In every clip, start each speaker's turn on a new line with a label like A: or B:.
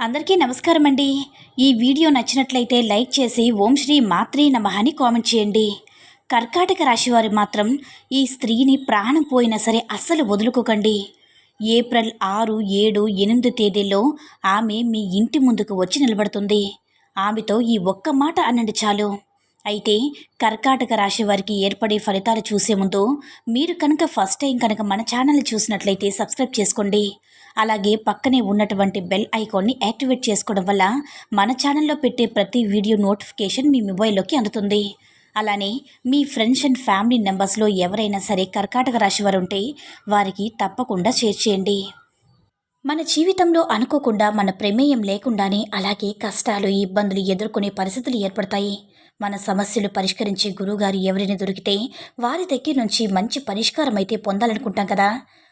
A: అందరికీ నమస్కారం అండి ఈ వీడియో నచ్చినట్లయితే లైక్ చేసి ఓం శ్రీ మాత్రే నమ అని కామెంట్ చేయండి. కర్కాటక రాశి వారు మాత్రం ఈ స్త్రీని ప్రాణం పోయినా సరే అస్సలు వదులుకోకండి. ఏప్రిల్ ఆరు ఏడు ఎనిమిది తేదీల్లో ఆమె మీ ఇంటి ముందుకు వచ్చి నిలబడుతుంది. ఆమెతో ఈ ఒక్క మాట అనండి చాలు. అయితే కర్కాటక రాశి వారికి ఏర్పడే ఫలితాలు చూసే ముందు మీరు కనుక ఫస్ట్ టైం కనుక మన ఛానల్ చూసినట్లయితే సబ్స్క్రైబ్ చేసుకోండి. అలాగే పక్కనే ఉన్నటువంటి బెల్ ఐకాన్ని యాక్టివేట్ చేసుకోవడం వల్ల మన ఛానల్లో పెట్టే ప్రతి వీడియో నోటిఫికేషన్ మీ మొబైల్లోకి అందుతుంది. అలానే మీ ఫ్రెండ్స్ అండ్ ఫ్యామిలీ మెంబర్స్లో ఎవరైనా సరే కర్కాటక రాశి వారు ఉంటే వారికి తప్పకుండా షేర్ చేయండి. మన జీవితంలో అనుకోకుండా మన ప్రమేయం లేకుండానే అలాగే కష్టాలు ఇబ్బందులు ఎదుర్కొనే పరిస్థితులు ఏర్పడతాయి. మన సమస్యలు పరిష్కరించే గురువుగారు ఎవరైనా దొరికితే వారి దగ్గర నుంచి మంచి పరిష్కారం అయితే పొందాలనుకుంటాం కదా.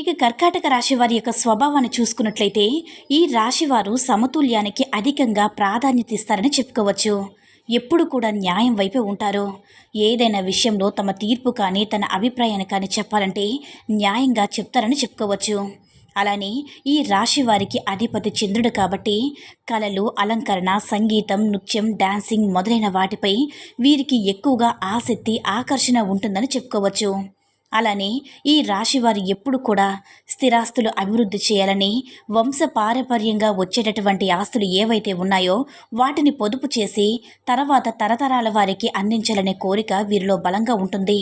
A: ఇక కర్కాటక రాశి వారి యొక్క స్వభావాన్ని చూసుకున్నట్లయితే ఈ రాశివారు సమతుల్యానికి అధికంగా ప్రాధాన్యత ఇస్తారని చెప్పుకోవచ్చు. ఎప్పుడు కూడా న్యాయం వైపే ఉంటారు. ఏదైనా విషయంలో తమ తీర్పు కానీ తన అభిప్రాయాన్ని కానీ చెప్పాలంటే న్యాయంగా చెప్తారని చెప్పుకోవచ్చు. అలానే ఈ రాశి వారికి అధిపతి చంద్రుడు కాబట్టి కళలు అలంకరణ సంగీతం నృత్యం డాన్సింగ్ మొదలైన వాటిపై వీరికి ఎక్కువగా ఆసక్తి ఆకర్షణ ఉంటుందని చెప్పుకోవచ్చు. అలానే ఈ రాశి వారు ఎప్పుడు కూడా స్థిరాస్తులు అభివృద్ధి చేయాలని వంశ పారపర్యంగా వచ్చేటటువంటి ఆస్తులు ఏవైతే ఉన్నాయో వాటిని పొదుపు చేసి తర్వాత తరతరాల వారికి అందించాలనే కోరిక వీరిలో బలంగా ఉంటుంది.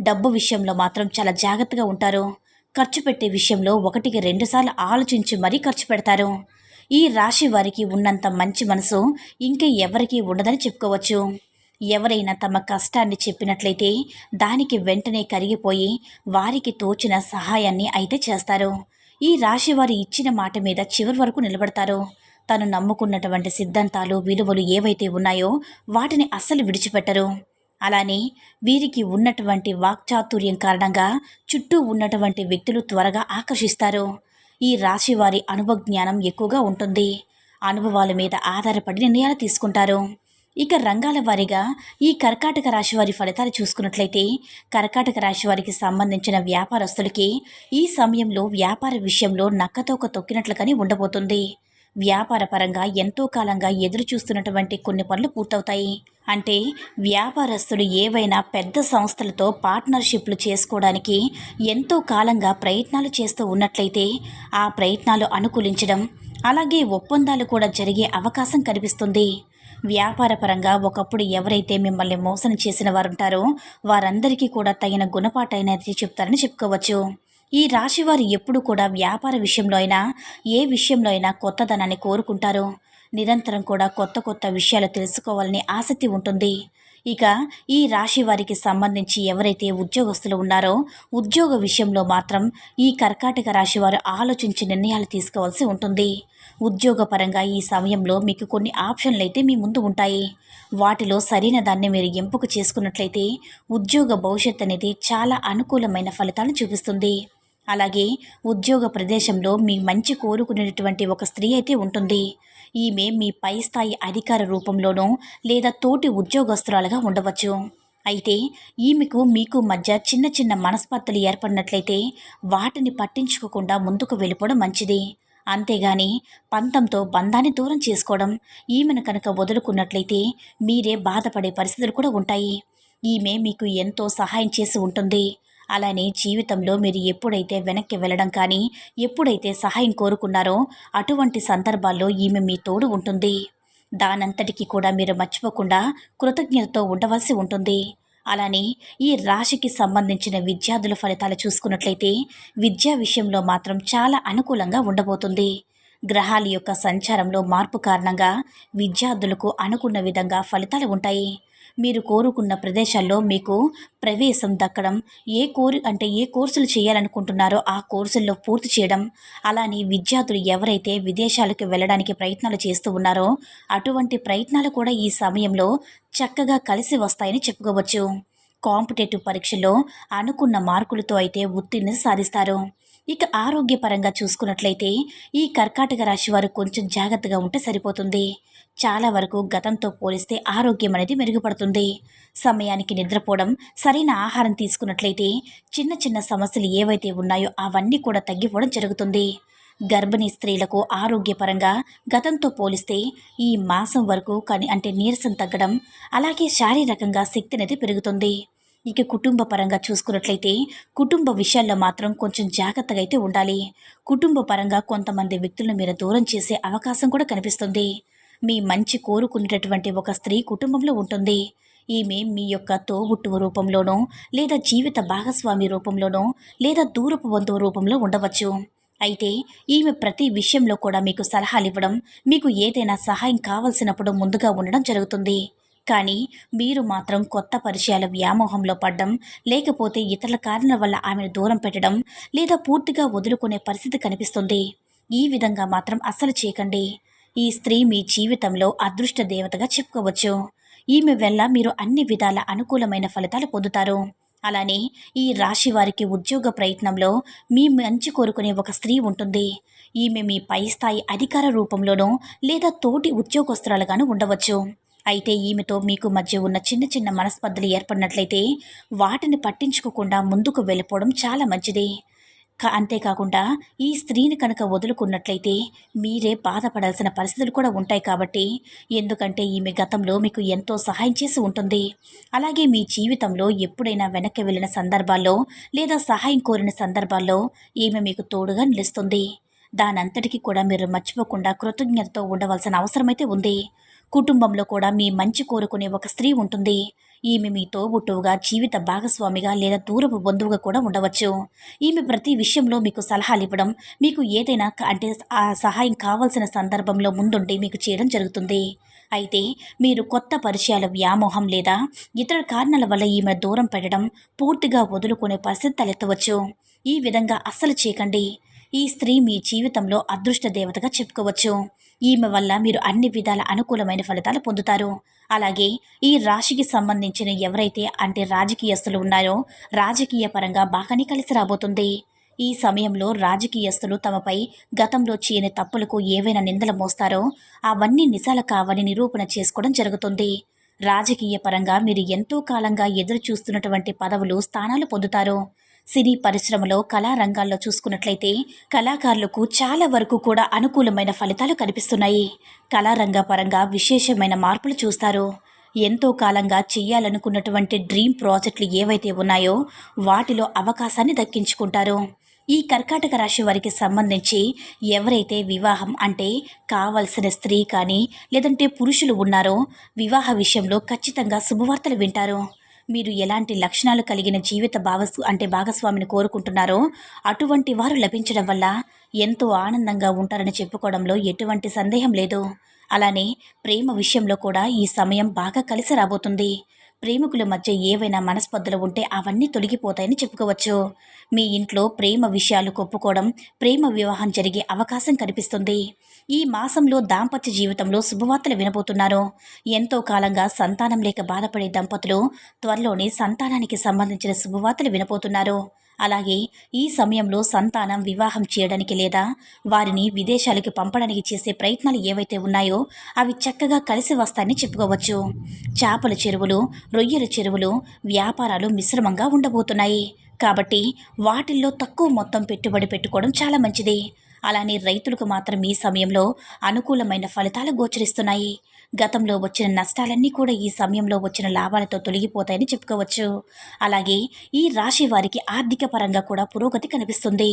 A: డబ్బు విషయంలో మాత్రం చాలా జాగ్రత్తగా ఉంటారు. ఖర్చు పెట్టే విషయంలో ఒకటికి రెండుసార్లు ఆలోచించి మరీ ఖర్చు పెడతారు. ఈ రాశి వారికి ఉన్నంత మంచి మనసు ఇంకా ఎవరికీ ఉండదని చెప్పుకోవచ్చు. ఎవరైనా తమ కష్టాన్ని చెప్పినట్లయితే దానికి వెంటనే కరిగిపోయి వారికి తోచిన సహాయాన్ని అయితే చేస్తారు. ఈ రాశి వారి ఇచ్చిన మాట మీద చివరి వరకు నిలబడతారు. తను నమ్ముకున్నటువంటి సిద్ధాంతాలు విలువలు ఏవైతే ఉన్నాయో వాటిని అస్సలు విడిచిపెట్టరు. అలానే వీరికి ఉన్నటువంటి వాక్చాతుర్యం కారణంగా చుట్టూ ఉన్నటువంటి వ్యక్తులు త్వరగా ఆకర్షిస్తారు. ఈ రాశి వారి అనుభవ జ్ఞానం ఎక్కువగా ఉంటుంది. అనుభవాల మీద ఆధారపడి నిర్ణయాలు తీసుకుంటారు. ఇక రంగాల వారీగా ఈ కర్కాటక రాశి వారి ఫలితాలు చూసుకున్నట్లయితే కర్కాటక రాశి వారికి సంబంధించిన వ్యాపారస్తులకి ఈ సమయంలో వ్యాపార విషయంలో నక్కతోక తొక్కినట్లుగానే ఉండబోతుంది. వ్యాపార పరంగా ఎంతో కాలంగా ఎదురు చూస్తున్నటువంటి కొన్ని పనులు పూర్తవుతాయి. అంటే వ్యాపారస్తులు ఏవైనా పెద్ద సంస్థలతో పార్ట్నర్షిప్లు చేసుకోవడానికి ఎంతో కాలంగా ప్రయత్నాలు చేస్తూ ఉన్నట్లయితే ఆ ప్రయత్నాలు అనుకూలించడం అలాగే ఒప్పందాలు కూడా జరిగే అవకాశం కనిపిస్తుంది. వ్యాపారపరంగా ఒకప్పుడు ఎవరైతే మిమ్మల్ని మోసం చేసిన వారు ఉంటారో వారందరికీ కూడా తగిన గుణపాఠైనది చెప్తారని చెప్పుకోవచ్చు. ఈ రాశివారు ఎప్పుడు కూడా వ్యాపార విషయంలో అయినా ఏ విషయంలో అయినా కొత్తదనాన్ని కోరుకుంటారు. నిరంతరం కూడా కొత్త కొత్త విషయాలు తెలుసుకోవాలని ఆసక్తి ఉంటుంది. ఇక ఈ రాశి వారికి సంబంధించి ఎవరైతే ఉద్యోగస్తులు ఉన్నారో ఉద్యోగ విషయంలో మాత్రం ఈ కర్కాటక రాశి వారు ఆలోచించి నిర్ణయాలు తీసుకోవాల్సి ఉంటుంది. ఉద్యోగపరంగా ఈ సమయంలో మీకు కొన్ని ఆప్షన్లు అయితే మీ ముందు ఉంటాయి. వాటిలో సరైన దాన్ని మీరు ఎంపిక చేసుకున్నట్లయితే ఉద్యోగ భవిష్యత్ అనేది చాలా అనుకూలమైన ఫలితాలను చూపిస్తుంది. అలాగే ఉద్యోగ ప్రదేశంలో మీ మంచి కోరుకునేటువంటి ఒక స్త్రీ అయితే ఉంటుంది. ఈమె మీ పై స్థాయి అధికార రూపంలోనూ లేదా తోటి ఉద్యోగస్తురాలుగా ఉండవచ్చు. అయితే ఈమెకు మీకు మధ్య చిన్న చిన్న మనస్పర్ధలు ఏర్పడినట్లయితే వాటిని పట్టించుకోకుండా ముందుకు వెళ్ళిపోవడం మంచిది. అంతేగాని పంతంతో బంధాన్ని దూరం చేసుకోవడం ఈమెను కనుక వదులుకున్నట్లయితే మీరే బాధపడే పరిస్థితులు కూడా ఉంటాయి. ఈమె మీకు ఎంతో సహాయం చేసి ఉంటుంది. అలానే జీవితంలో మీరు ఎప్పుడైతే వెనక్కి వెళ్ళడం కానీ ఎప్పుడైతే సహాయం కోరుకున్నారో అటువంటి సందర్భాల్లో ఈమె మీ తోడు ఉంటుంది. దానంతటికీ కూడా మీరు మర్చిపోకుండా కృతజ్ఞతతో ఉండవలసి ఉంటుంది. అలానే ఈ రాశికి సంబంధించిన విద్యార్థుల ఫలితాలు చూసుకున్నట్లయితే విద్యా విషయంలో మాత్రం చాలా అనుకూలంగా ఉండబోతుంది. గ్రహాల యొక్క సంచారంలో మార్పు కారణంగా విద్యార్థులకు అనుకున్న విధంగా ఫలితాలు ఉంటాయి. మీరు కోరుకున్న ప్రదేశాల్లో మీకు ప్రవేశం దక్కడం ఏ కోరి అంటే ఏ కోర్సులు చేయాలనుకుంటున్నారో ఆ కోర్సుల్లో పూర్తి చేయడం అలానే విద్యార్థులు ఎవరైతే విదేశాలకు వెళ్ళడానికి ప్రయత్నాలు చేస్తూ ఉన్నారో అటువంటి ప్రయత్నాలు కూడా ఈ సమయంలో చక్కగా కలిసి వస్తాయని చెప్పుకోవచ్చు. కాంపిటేటివ్ పరీక్షల్లో అనుకున్న మార్కులతో అయితే ఉత్తీర్ణత సాధిస్తారు. ఇక ఆరోగ్యపరంగా చూసుకున్నట్లయితే ఈ కర్కాటక రాశి వారు కొంచెం జాగ్రత్తగా ఉంటే సరిపోతుంది. చాలా వరకు గతంతో పోలిస్తే ఆరోగ్యం అనేది మెరుగుపడుతుంది. సమయానికి నిద్రపోవడం సరైన ఆహారం తీసుకున్నట్లయితే చిన్న చిన్న సమస్యలు ఏవైతే ఉన్నాయో అవన్నీ కూడా తగ్గిపోవడం జరుగుతుంది. గర్భిణీ స్త్రీలకు ఆరోగ్యపరంగా గతంతో పోలిస్తే ఈ మాసం వరకు కానీ అంటే నీరసం తగ్గడం అలాగే శారీరకంగా శక్తి అనేది పెరుగుతుంది. ఇక కుటుంబ పరంగా చూసుకున్నట్లయితే కుటుంబ విషయాల్లో మాత్రం కొంచెం జాగ్రత్తగా అయితే ఉండాలి. కుటుంబ పరంగా కొంతమంది వ్యక్తులను మీరు దూరం చేసే అవకాశం కూడా కనిపిస్తుంది. మీ మంచి కోరుకునేటటువంటి ఒక స్త్రీ కుటుంబంలో ఉంటుంది. ఈమె మీ యొక్క తోబుట్టువ రూపంలోనో లేదా జీవిత భాగస్వామి రూపంలోనో లేదా దూరపు బంధువు రూపంలో ఉండవచ్చు. అయితే ఈమె ప్రతి విషయంలో కూడా మీకు సలహాలు ఇవ్వడం మీకు ఏదైనా సహాయం కావలసినప్పుడు ముందుగా ఉండడం జరుగుతుంది. కానీ మీరు మాత్రం కొత్త పరిచయాల వ్యామోహంలో పడ్డం లేకపోతే ఇతరుల కారణాల వల్ల ఆమెను దూరం పెట్టడం లేదా పూర్తిగా వదులుకునే పరిస్థితి కనిపిస్తుంది. ఈ విధంగా మాత్రం అస్సలు చేయకండి. ఈ స్త్రీ మీ జీవితంలో అదృష్ట దేవతగా చెప్పుకోవచ్చు. ఈమె వల్ల మీరు అన్ని విధాల అనుకూలమైన ఫలితాలు పొందుతారు. అలానే ఈ రాశి వారికి ఉద్యోగ ప్రయత్నంలో మీ మంచి కోరుకునే ఒక స్త్రీ ఉంటుంది. ఈమె మీ పై స్థాయి అధికార రూపంలోనూ లేదా తోటి ఉద్యోగస్తురాలుగాను ఉండవచ్చు. అయితే ఈమెతో మీకు మధ్య ఉన్న చిన్న చిన్న మనస్పర్ధలు ఏర్పడినట్లయితే వాటిని పట్టించుకోకుండా ముందుకు వెళ్ళిపోవడం చాలా మంచిది. కా అంతేకాకుండా ఈ స్త్రీని కనుక వదులుకున్నట్లయితే మీరే బాధపడాల్సిన పరిస్థితులు కూడా ఉంటాయి కాబట్టి ఎందుకంటే ఈమె గతంలో మీకు ఎంతో సహాయం చేసి ఉంటుంది. అలాగే మీ జీవితంలో ఎప్పుడైనా వెనక్కి వెళ్ళిన సందర్భాల్లో లేదా సహాయం కోరిన సందర్భాల్లో ఈమె మీకు తోడుగా నిలుస్తుంది. దానంతటికీ కూడా మీరు మర్చిపోకుండా కృతజ్ఞతతో ఉండవలసిన అవసరమైతే ఉంది. కుటుంబంలో కూడా మీ మంచి కోరుకునే ఒక స్త్రీ ఉంటుంది. ఈమె మీ తోబుట్టువుగా జీవిత భాగస్వామిగా లేదా దూరపు బంధువుగా కూడా ఉండవచ్చు. ఈమె ప్రతి విషయంలో మీకు సలహాలు ఇవ్వడం మీకు ఏదైనా అంటే ఆ సహాయం కావాల్సిన సందర్భంలో ముందుండి మీకు చేయడం జరుగుతుంది. అయితే మీరు కొత్త పరిచయాల వ్యామోహం లేదా ఇతర కారణాల వల్ల ఈమె దూరం పెట్టడం పూర్తిగా వదులుకునే పరిస్థితి తలెత్తవచ్చు. ఈ విధంగా అస్సలు చేయకండి. ఈ స్త్రీ మీ జీవితంలో అదృష్ట దేవతగా చెప్పుకోవచ్చు. ఈమె వల్ల మీరు అన్ని విధాల అనుకూలమైన ఫలితాలు పొందుతారు. అలాగే ఈ రాశికి సంబంధించిన ఎవరైతే అంటే రాజకీయస్తులు ఉన్నారో రాజకీయ పరంగా బాగానే కలిసి రాబోతుంది. ఈ సమయంలో రాజకీయస్తులు తమపై గతంలో చేయని తప్పులకు ఏవైనా నిందలు మోస్తారో అవన్నీ నిజాలు కావని నిరూపణ చేసుకోవడం జరుగుతుంది. రాజకీయ పరంగా మీరు ఎంతో కాలంగా ఎదురు చూస్తున్నటువంటి పదవులు స్థానాలు పొందుతారు. సినీ పరిశ్రమలో కళారంగాల్లో చూసుకున్నట్లయితే కళాకారులకు చాలా వరకు కూడా అనుకూలమైన ఫలితాలు కనిపిస్తున్నాయి. కళారంగ పరంగా విశేషమైన మార్పులు చూస్తారు. ఎంతో కాలంగా చేయాలనుకున్నటువంటి డ్రీమ్ ప్రాజెక్టులు ఏవైతే ఉన్నాయో వాటిలో అవకాశాన్ని దక్కించుకుంటారు. ఈ కర్కాటక రాశి వారికి సంబంధించి ఎవరైతే వివాహం అంటే కావలసిన స్త్రీ కానీ లేదంటే పురుషులు ఉన్నారో వివాహ విషయంలో ఖచ్చితంగా శుభవార్తలు వింటారు. మీరు ఎలాంటి లక్షణాలు కలిగిన జీవిత భాగస్వ అంటే భాగస్వామిని కోరుకుంటున్నారో అటువంటి వారు లభించడం వల్ల ఎంతో ఆనందంగా ఉంటారని చెప్పుకోవడంలో ఎటువంటి సందేహం లేదు. అలానే ప్రేమ విషయంలో కూడా ఈ సమయం బాగా కలిసి రాబోతుంది. ప్రేమికుల మధ్య ఏవైనా మనస్పర్ధలు ఉంటే అవన్నీ తొలగిపోతాయని చెప్పుకోవచ్చు. మీ ఇంట్లో ప్రేమ విషయాలు కొప్పుకోవడం ప్రేమ వివాహం జరిగే అవకాశం కనిపిస్తుంది. ఈ మాసంలో దాంపత్య జీవితంలో శుభవార్తలు వినబోతున్నారు. ఎంతో కాలంగా సంతానం లేక బాధపడే దంపతులు త్వరలోనే సంతానానికి సంబంధించిన శుభవార్తలు వినబోతున్నారు. అలాగే ఈ సమయంలో సంతానం వివాహం చేయడానికి లేదా వారిని విదేశాలకు పంపడానికి చేసే ప్రయత్నాలు ఏవైతే ఉన్నాయో అవి చక్కగా కలిసి వస్తాయని చెప్పుకోవచ్చు. చేపల చెరువులు రొయ్యల చెరువులు వ్యాపారాలు మిశ్రమంగా ఉండబోతున్నాయి. కాబట్టి వాటిల్లో తక్కువ మొత్తం పెట్టుబడి పెట్టుకోవడం చాలా మంచిది. అలానే రైతులకు మాత్రం ఈ సమయంలో అనుకూలమైన ఫలితాలు గోచరిస్తున్నాయి. గతంలో వచ్చిన నష్టాలన్నీ కూడా ఈ సమయంలో వచ్చిన లాభాలతో తొలగిపోతాయని చెప్పుకోవచ్చు. అలాగే ఈ రాశి వారికి ఆర్థిక పరంగా కూడా పురోగతి కనిపిస్తుంది.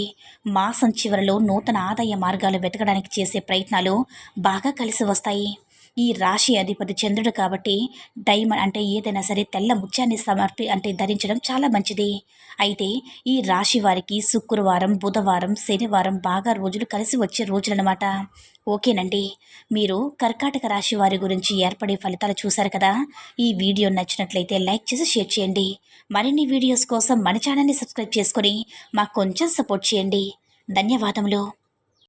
A: మాసం చివరిలో నూతన ఆదాయ మార్గాలు వెతకడానికి చేసే ప్రయత్నాలు బాగా కలిసి వస్తాయి. ఈ రాశి అధిపతి చంద్రుడు కాబట్టి డైమండ్ అంటే ఏదైనా సరే తెల్ల ముత్యాన్ని సమర్పి అంటే ధరించడం చాలా మంచిది. అయితే ఈ రాశి వారికి శుక్రవారం బుధవారం శనివారం బాగా రోజులు కలిసి వచ్చే రోజులన్నమాట. ఓకేనండి. మీరు కర్కాటక రాశి వారి గురించి ఏర్పడే ఫలితాలు చూశారు కదా? ఈ వీడియో నచ్చినట్లయితే లైక్ చేసి షేర్ చేయండి. మరిన్ని వీడియోస్ కోసం మన ఛానల్ని సబ్స్క్రైబ్ చేసుకొని మాకు కొంచెం సపోర్ట్ చేయండి. ధన్యవాదములు.